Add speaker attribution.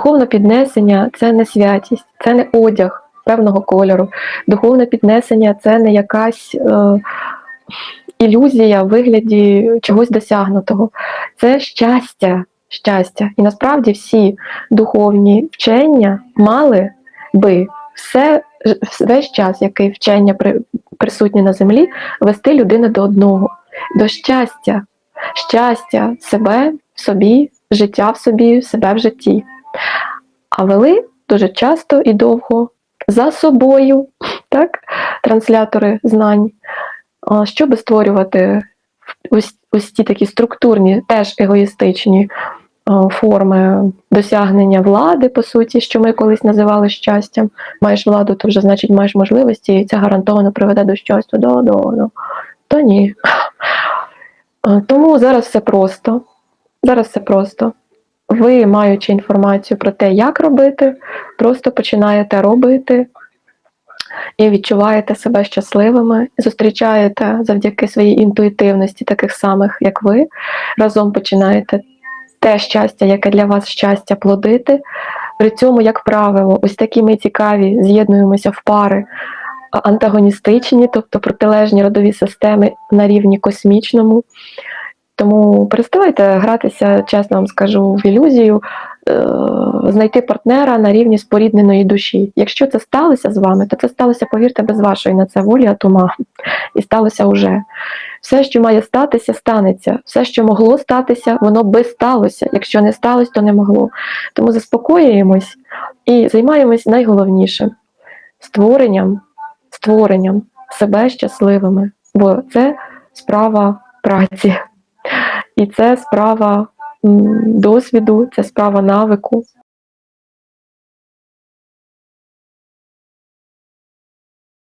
Speaker 1: Духовне піднесення це не святість, це не одяг певного кольору. Духовне піднесення це не якась е, ілюзія в вигляді чогось досягнутого. Це щастя, щастя. І насправді всі духовні вчення мали би все, весь час, який вчення при, присутні на землі, вести людину до одного, до щастя, щастя себе собі, життя в собі, себе в житті. А вели дуже часто і довго за собою, так, транслятори знань, щоб створювати ось, ось ті такі структурні, теж егоїстичні форми досягнення влади, по суті, що ми колись називали щастям. Маєш владу, то вже значить маєш можливості, і це гарантовано приведе до щастя. Да, да, да. Та ні. Тому зараз все просто. Зараз все просто. Ви, маючи інформацію про те, як робити, просто починаєте робити і відчуваєте себе щасливими, зустрічаєте завдяки своїй інтуїтивності, таких самих, як ви, разом починаєте те щастя, яке для вас щастя, плодити. При цьому, як правило, ось такі ми цікаві, з'єднуємося в пари антагоністичні, тобто протилежні родові системи на рівні космічному. Тому переставайте гратися, чесно вам скажу, в ілюзію, е, знайти партнера на рівні спорідненої душі. Якщо це сталося з вами, то це сталося, повірте, без вашої на це волі, а тума. І сталося вже. Все, що має статися, станеться. Все, що могло статися, воно би сталося. Якщо не сталося, то не могло. Тому заспокоюємось і займаємось найголовнішим створенням, створенням себе щасливими. Бо це справа праці. І це справа досвіду, це справа навику,